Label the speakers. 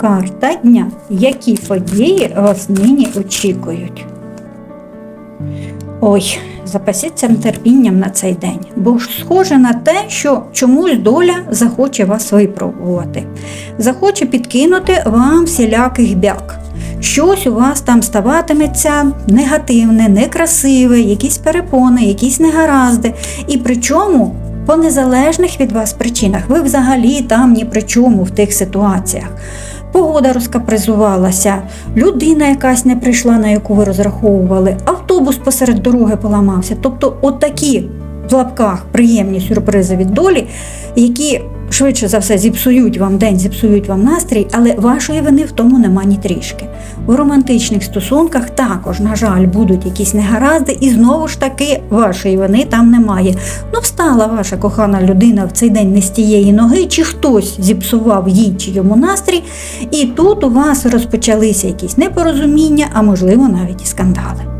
Speaker 1: Карта дня. Які події вас нині очікують? Ой, запасіться терпінням на цей день, бо ж схоже на те, що чомусь доля захоче вас випробувати, захоче підкинути вам всіляких бяк. Щось у вас там ставатиметься негативне, некрасиве, якісь перепони, якісь негаразди. І причому по незалежних від вас причинах ви взагалі там ні при чому в тих ситуаціях. Погода розкапризувалася, людина якась не прийшла, на яку ви розраховували, автобус посеред дороги поламався. Тобто, отакі в лапках приємні сюрпризи від долі, які швидше за все зіпсують вам день, зіпсують вам настрій, але вашої вини в тому нема ні трішки. У романтичних стосунках також, на жаль, будуть якісь негаразди, і знову ж таки вашої вини там немає. Ну, встала ваша кохана людина в цей день не з тієї ноги, чи хтось зіпсував їй чи йому настрій, і тут у вас розпочалися якісь непорозуміння, а можливо навіть і скандали.